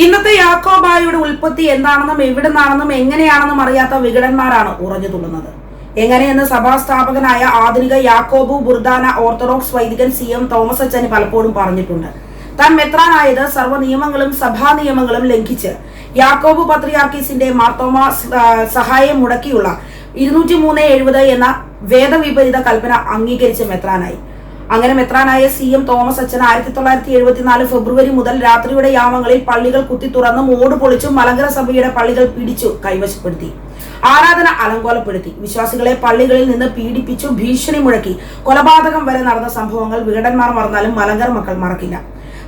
ഇന്നത്തെ യാക്കോബായുടെ ഉൽപ്പത്തി എന്താണെന്നും എവിടെ നിന്നാണെന്നും എങ്ങനെയാണെന്നും അറിയാത്ത വികടന്മാരാണ് ഉറഞ്ഞു തുള്ളുന്നത്. എങ്ങനെയെന്ന് സഭാസ്ഥാപകനായ ആധുനിക യാക്കോബു ബുർദാന ഓർത്തഡോക്സ് വൈദികൻ സി എം തോമസ് അച്ചൻ പലപ്പോഴും പറഞ്ഞിട്ടുണ്ട്. താൻ മെത്രാനായത് സർവ നിയമങ്ങളും സഭാ നിയമങ്ങളും ലംഘിച്ച് യാക്കോബ് പത്രിയാർക്കീസിന്റെ മാർത്തോമ സഹായം മുടക്കിയുള്ള ഇരുന്നൂറ്റി മൂന്ന് എഴുപത് എന്ന വേദവിപരീത കൽപ്പന അംഗീകരിച്ച് മെത്രാനായി. അങ്ങനെ മെത്രാനായ സി എം തോമസ് അച്ഛൻ ആയിരത്തി തൊള്ളായിരത്തി എഴുപത്തിനാല് ഫെബ്രുവരി മുതൽ രാത്രിയുടെ യാമങ്ങളിൽ പള്ളികൾ കുത്തി തുറന്നും ഓട് പൊളിച്ചും മലങ്കര സഭയുടെ പള്ളികൾ പിടിച്ചു കൈവശപ്പെടുത്തി. ആരാധന അലങ്കോലപ്പെടുത്തി. വിശ്വാസികളെ പള്ളികളിൽ നിന്ന് പീഡിപ്പിച്ചു ഭീഷണി മുഴക്കി. കൊലപാതകം വരെ നടന്ന സംഭവങ്ങൾ വികടന്മാർ മറന്നാലും മലങ്കര മക്കൾ മറക്കില്ല.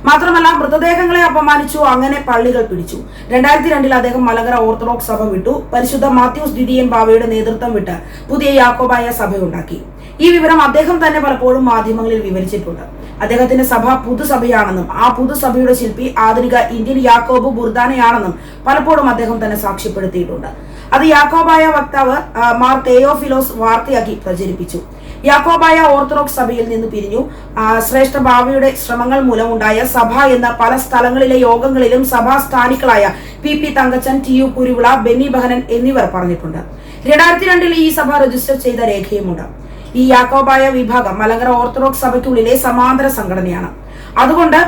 മാത്രമല്ല മൃതദേഹങ്ങളെ അപമാനിച്ചു. അങ്ങനെ പള്ളികൾ പിടിച്ചു. രണ്ടായിരത്തി രണ്ടിൽ അദ്ദേഹം മലങ്കര ഓർത്തഡോക്സ് സഭ വിട്ടു. പരിശുദ്ധ മാത്യൂസ് ദ്വിതീയൻ ബാവയുടെ നേതൃത്വം വിട്ട് പുതിയ യാക്കോബായ സഭയുണ്ടാക്കി. ഈ വിവരം അദ്ദേഹം തന്നെ പലപ്പോഴും മാധ്യമങ്ങളിൽ വിവരിച്ചിട്ടുണ്ട്. അദ്ദേഹത്തിന്റെ സഭ പുതുസഭയാണെന്നും ആ പുതുസഭയുടെ ശില്പി ആധുനിക ഇന്ത്യൻ യാക്കോബ് ബുർദാനയാണെന്നും പലപ്പോഴും അദ്ദേഹം തന്നെ സാക്ഷ്യപ്പെടുത്തിയിട്ടുണ്ട്. അത് യാക്കോബായ വക്താവ് മാർ തേയോഫിലോസ് വാർത്തയാക്കി പ്രചരിപ്പിച്ചു. യാക്കോബായ ഓർത്തഡോക്സ് സഭയിൽ നിന്ന് പിരിഞ്ഞു. ശ്രേഷ്ഠ ഭാവിയുടെ ശ്രമങ്ങൾ മൂലമുണ്ടായ സഭ എന്ന പല സ്ഥലങ്ങളിലെ യോഗങ്ങളിലും സഭാസ്ഥാനികളായ P P Thankachan T U Kuruvila Benny Behanan എന്നിവർ പറഞ്ഞിട്ടുണ്ട്. രണ്ടായിരത്തി രണ്ടിൽ ഈ സഭ രജിസ്റ്റർ ചെയ്ത രേഖയുമുണ്ട്. ഈ യാക്കോബായ വിഭാഗം മലങ്കര ഓർത്തഡോക്സ് സഭയ്ക്കുള്ളിലെ സമാന്തര സംഘടനയാണ്. അതുകൊണ്ട്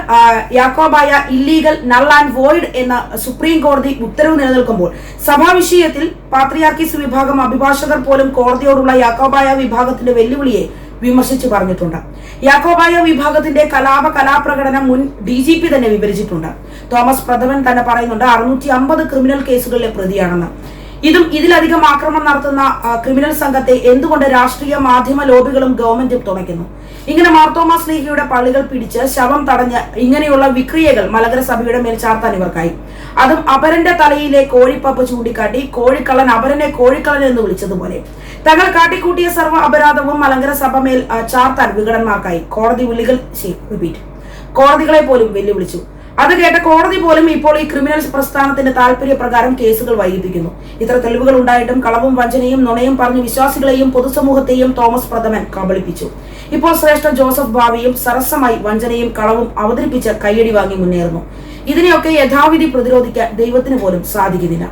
Yakobaya illegal null and void എന്ന സുപ്രീം കോടതി ഉത്തരവ് നിലനിൽക്കുമ്പോൾ സഭാ വിഷയത്തിൽ പാത്രിയാർക്കീസ് വിഭാഗം അഭിഭാഷകർ പോലും കോടതിയോടുള്ള യാക്കോബായ വിഭാഗത്തിന്റെ വെല്ലുവിളിയെ വിമർശിച്ചു പറഞ്ഞിട്ടുണ്ട്. യാക്കോബായ വിഭാഗത്തിന്റെ കലാപ കലാപ്രകടനം മുൻ ഡി ജി പി തന്നെ വിവരിച്ചിട്ടുണ്ട്. തോമസ് പ്രഥമൻ തന്നെ പറയുന്നുണ്ട് അറുന്നൂറ്റി അമ്പത് ക്രിമിനൽ കേസുകളിലെ പ്രതിയാണെന്ന്. ഇതും ഇതിലധികം ആക്രമണം നടത്തുന്ന ക്രിമിനൽ സംഘത്തെ എന്തുകൊണ്ട് രാഷ്ട്രീയ മാധ്യമ ലോബികളും ഗവൺമെന്റും തുണയ്ക്കുന്നു? ഇങ്ങനെ മാർത്തോമ സ്നേഹിയുടെ പള്ളികൾ പിടിച്ച് ശവം തടഞ്ഞ് ഇങ്ങനെയുള്ള വിക്രിയകൾ മലകര സഭയുടെ മേൽ ചാർത്താൻ ഇവർക്കായി. അതും അപരന്റെ തലയിലെ കോഴിപ്പപ്പ് ചൂണ്ടിക്കാട്ടി കോഴിക്കള്ളൻ അപരനെ കോഴിക്കള്ളൻ എന്ന് വിളിച്ചതുപോലെ. തങ്ങൾ കാട്ടിക്കൂട്ടിയ സർവ അപരാധവും മലങ്കര സഭ മേൽ ചാർത്താൻ വിഘടന്മാർക്കായി കോടതി വിളികൾ റിപ്പീറ്റ് കോടതികളെ പോലും വെല്ലുവിളിച്ചു. അത് കേട്ട കോടതി പോലും ഇപ്പോൾ ഈ ക്രിമിനൽ പ്രസ്ഥാനത്തിന്റെ താല്പര്യപ്രകാരം കേസുകൾ വൈകിപ്പിക്കുന്നു. ഇത്ര തെളിവുകൾ ഉണ്ടായിട്ടും കളവും വഞ്ചനയും നുണയും പറഞ്ഞ് വിശ്വാസികളെയും പൊതുസമൂഹത്തെയും തോമസ് പ്രഥമൻ കബളിപ്പിച്ചു. ഇപ്പോൾ ശ്രേഷ്ഠ ജോസഫ് ഭാവിയും സരസമായി വഞ്ചനയും കളവും അവതരിപ്പിച്ച് കയ്യടി വാങ്ങി മുന്നേറുന്നു. ഇതിനെയൊക്കെ യഥാവിധി പ്രതിരോധിക്കാൻ ദൈവത്തിന് പോലും സാധിക്കുന്നില്ല.